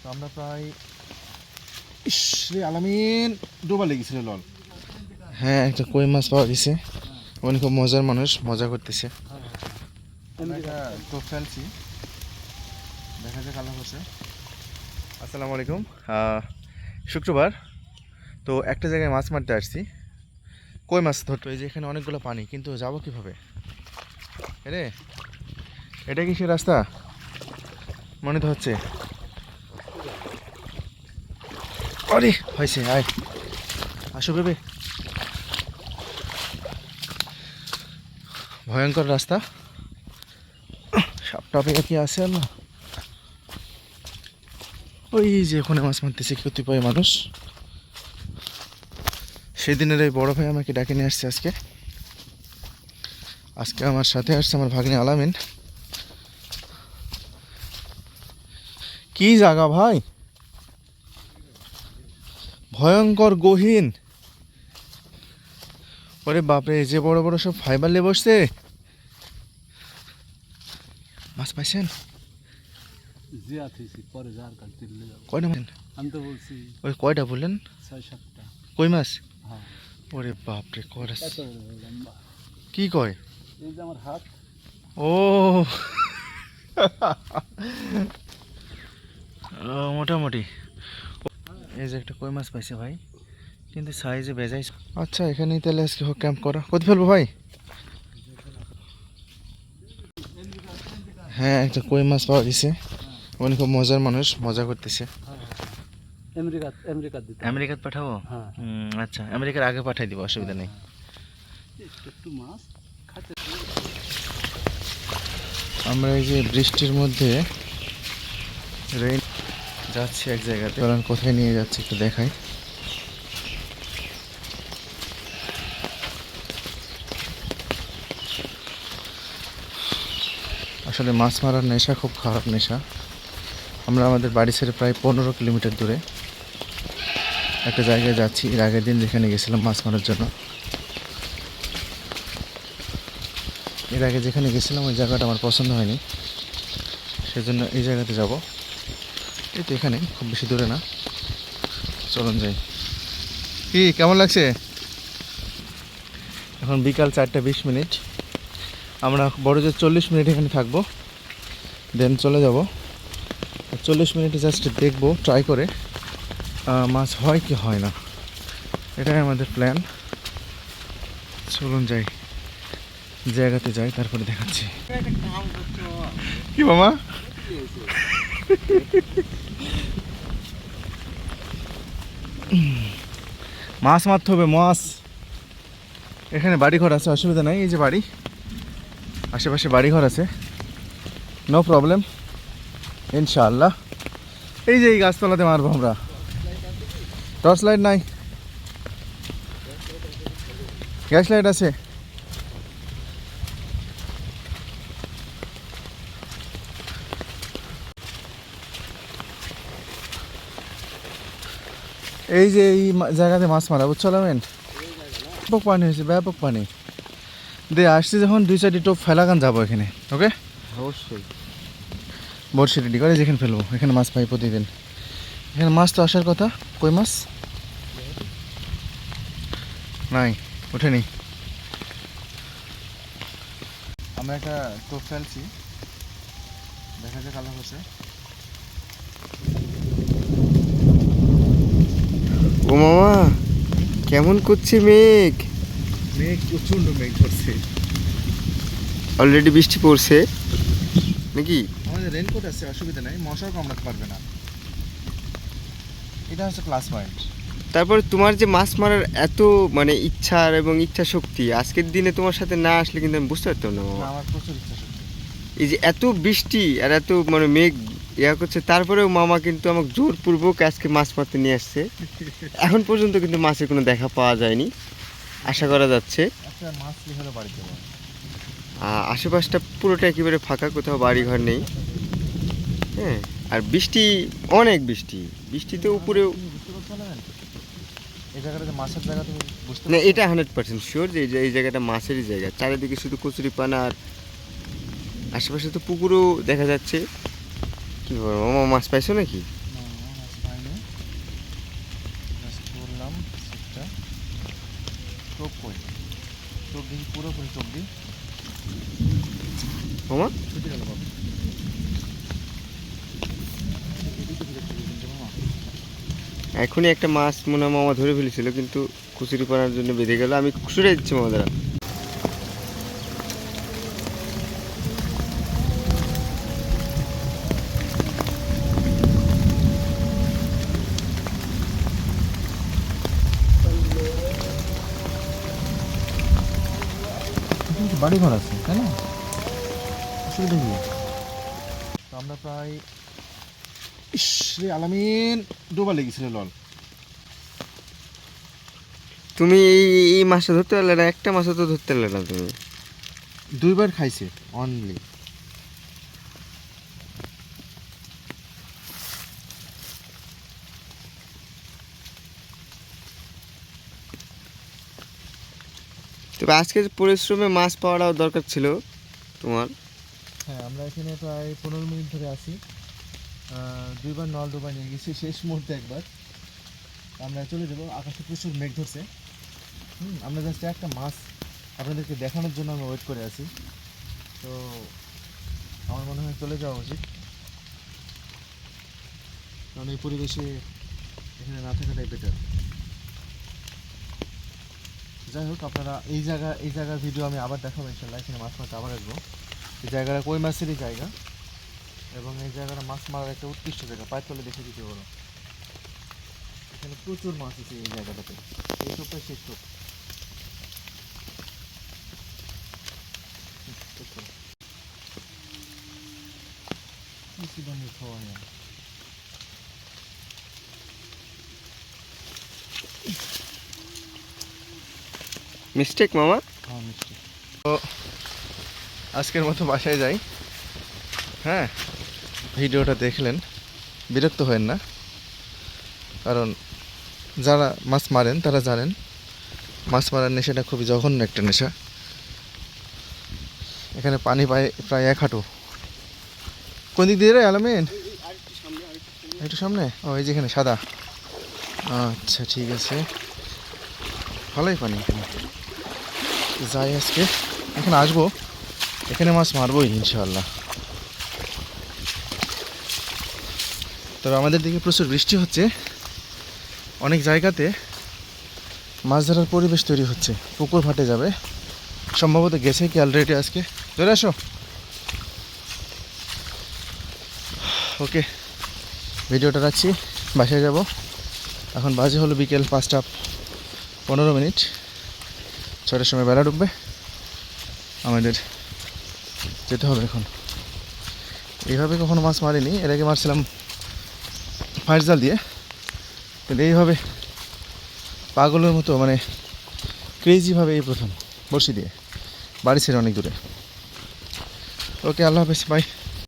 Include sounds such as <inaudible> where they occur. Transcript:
তো আমরা প্রায় ইস রে আলামিন ডোবা লেগেছিল লল। হ্যাঁ একটা কই মাছ পাওয়া গেছে। উনি খুব মজার মানুষ মজা করতেছে। টোপ ফেলছি। দেখা যাক আল্লাহ করছে। আসসালামু আলাইকুম। শুক্রবার। তো একটা জায়গায় মাছ মারতে আসছি। কই মাছ ধরতে? এই যে এখানে অনেকগুলো পানি কিন্তু যাব কীভাবে? রে এটা কি সে রাস্তা? মনে তো হচ্ছে। আরে, হয়েছে, আয়। আসো ভেবে ভয়ঙ্কর রাস্তা। সাপটা পেয়ে কি আছে না? ওই যে ওখানে মাছ মারতেছে কতিপয় মানুষ। সেদিনের এই বড় ভাই আমাকে ডাকে নিয়ে আসছে আজকে। আজকে আমার সাথে আসছে আমার ভাগ্নে আলামিন। কি জায়গা ভাই? ভয়ঙ্কর গহীন। ওরে বাপরে যে বড় বড় সব ফাইবার লে বসছে। মাছ পাইছেন? কয়টা আমি তো বলছি ওই কয়টা বললেন? ছয় সাতটা। কই মাছ? হ্যাঁ। ওরে বাপরে কয়টা কি কয়? এই যে আমার হাত। ও। <laughs> ও, মোটামুটি। এই যে একটা কই মাছ পাইছে ভাই? কিন্তু সাইজে বেজাই আচ্ছা এখানেই তাহলে আজকে হোক ক্যাম্প করা। কোথায় ফেলব ভাই? হ্যাঁ একটা কই মাছ পাওয়া গেছে। উনি খুব মজার মানুষ মজা করতেছে। আমেরিকা আমেরিকা দিতে আমেরিকাত পাঠাবো? হ্যাঁ। হুম, আচ্ছা আমেরিকার আগে পাঠাই দিব অসুবিধা নেই। একটু একটু মাছ খাতে আমরা এই যে বৃষ্টির মধ্যে রেন যাচ্ছি এক জায়গাতে। চলেন, কোথায় নিয়ে যাচ্ছে একটু দেখাই। আসলে মাছ মারার নেশা খুব খারাপ নেশা। আমরা আমাদের বাড়ি ছেড়ে প্রায় পনেরো কিলোমিটার দূরে একটা জায়গায় যাচ্ছি, এর আগের দিন যেখানে গেছিলাম মাছ মারার জন্য। এর আগে যেখানে গেছিলাম, ওই জায়গাটা আমার পছন্দ হয়নি। সেজন্য এই জায়গাতে যাব। এই তো এখানে, খুব বেশি দূরে না। চলুন যাই। কি, কেমন লাগছে? এখন বিকাল চারটা বিশ মিনিট। আমরা বড় যে চল্লিশ মিনিট এখানে থাকব দেন চলে যাব। চল্লিশ মিনিটে জাস্ট দেখব ট্রাই করে মাছ হয় কি হয় না। এটাই আমাদের প্ল্যান চলুন যাই। জায়গাতে যাই, তারপরে দেখাচ্ছি। কি মামা? মাছ মারতে হবে, মাছ। এখানে বাড়ি ঘর আছে, অসুবিধা নাই, এই যে বাড়ি। আশেপাশে বাড়ি ঘর আছে। নো প্রবলেম ইনশাআল্লাহ। এই যে এই গাছতলাতে মারবো আমরা। টর্চ লাইট নাই। গ্যাস লাইট আছে। এই যে এই জায়গাতে মাছ মারা বুঝছ লামেন? ব্যাপক পানি হয়েছে ব্যাপক পানি। দে আসছি যখন দুই চারটি টোপ ফেলাগান যাব এখানে ওকে? অবশ্যই। বর্ষি রেডি করে যেখানে ফেলব এখানে মাছ পাই প্রতিদিন। এখানে মাছ তো আসার কথা কই মাছ? নাই ওঠেনি। আমরা একটা টোপ ফেলছি দেখা যাক আলো করছে। ও মামা কেমন করছে মেঘ? মেঘ প্রচণ্ড মেঘ ধরছে অলরেডি বৃষ্টি পড়ছে। নাকি? আমাদের রেনকোট আছে অসুবিধা নাই মশাও কামড়াতে পারবে না। এটা হচ্ছে ক্লাস পয়েন্ট তারপরে তোমার যে মাছ মারার এত মানে ইচ্ছা আর এবং ইচ্ছা শক্তি আজকের দিনে তোমার সাথে না আসলে কিন্তু আমি বুঝতে পারতাম না আমার প্রচুর ইচ্ছা শক্তি। এই যে এত বৃষ্টি আর এত মানে মেঘ ইয়া করছে তারপরেও মামা কিন্তু আমাকে জোরপূর্বক আজকে মাছ মারতে নিয়ে আসছে। এখন পর্যন্ত কিন্তু মাছের কোনো দেখা পাওয়া যায়নি। আশা করা যাচ্ছে। আহ, আশেপাশটা পুরোটা একেবারে ফাঁকা কোথাও বাড়ি ঘর নেই। হ্যাঁ আর বৃষ্টি অনেক বৃষ্টি। বৃষ্টিতে উপরেও। না? এটা হান্ড্রেড পার্সেন্ট শিওর যে এই যে- এই জায়গাটা মাছেরই জায়গা। চারিদিকে শুধু কচুরি পানা আর আশেপাশে তো পুকুরও দেখা যাচ্ছে। কি বলব? মামা মাছ পাইছো নাকি? মামা এখনই একটা মাছ মনে মামা ধরে ফেলেছিল কিন্তু খুচুরি পড়ার জন্য বেঁধে গেল। আমি খুচুরে দিচ্ছি মামা দাঁড়া বাড়ি ঘর আছে তাই না? অসুবিধা কি? তো আমরা প্রায় ইস রে আলামিন ডোবা লেগেছিল লল। তুমি এই এই মাছটা ধরতে পারলে না একটা মাসে তো ধরতে পারলে না তুমি। দুইবার খাইছে অনলি তবে আজকে পরিশ্রমে মাছ পাওয়াটাও দরকার ছিল তোমার। হ্যাঁ আমরা এখানে প্রায় পনেরো মিনিট ধরে আছি। দুইবার নল ডোবা নিয়ে গেছি, শেষ মুহূর্তে একবার। আমরা চলে যাব, আকাশে প্রচুর মেঘ ধরছে। হুম, আমরা জাস্ট একটা মাছ আপনাদেরকে দেখানোর জন্য আমি ওয়েট করে আছি। তো আমার মনে হয় চলে যাওয়া উচিত। কারণ এই পরিবেশে এখানে না থাকাটাই বেটার যাই হোক, আপনারা এই জায়গা, এই জায়গার ভিডিও আমি আবার দেখাবো ইনশাল্লাহ এখানে মাছ মারতে আবার আসব। এই জায়গাটা কই মাছেরই জায়গা? এবং এই জায়গাটা মাছ মারার একটা উৎকৃষ্ট জায়গা। পায়ের তলে দেখে দিতে পারো এখানে প্রচুর মাছ আছে এই জায়গাটাতে। এই টোপটা শেষ টোপ। খাওয়া হয়? মিস্টেক মামা? তো, আজকের মতো বাসায় যাই। হ্যাঁ ভিডিওটা দেখলেন। বিরক্ত হয়েন না। কারণ যারা মাছ মারেন, তারা জানেন, মাছ মারার নেশাটা খুবই জঘন্য একটা নেশা। এখানে পানি পায় প্রায় এক হাঁটু। কোন দিক দিয়ে রে একটু সামনে। ও, এই যেখানে সাদা। আচ্ছা ঠিক আছে। ভালোই পানি এখানে। যাই আজকে। এখানে আসব। এখানে মাছ মারবোই ইনশাল্লাহ তবে আমাদের দিকে প্রচুর বৃষ্টি হচ্ছে। অনেক জায়গাতে মাছ ধরার পরিবেশ তৈরি হচ্ছে। পুকুর ফাটে যাবে। সম্ভবত গেছে কি অলরেডি আজকে। ধরে আসো। ওকে, ভিডিওটা রাখছি। বাসায় যাব। এখন বাজে হলো বিকেল পাঁচটা পনেরো মিনিট। ছয়টার সময় বেলা ডুববে আমাদের যেতে হবে এখন। এইভাবে কখনো মাছ মারিনি, এর আগে মারছিলাম ফায়ার জাল দিয়ে। কিন্তু এইভাবে পাগলের মতো মানে ক্রেজিভাবে এই প্রথম বড়শি দিয়ে। বাড়ি ছেড়ে অনেক দূরে। ওকে, আল্লাহ হাফেজ বাই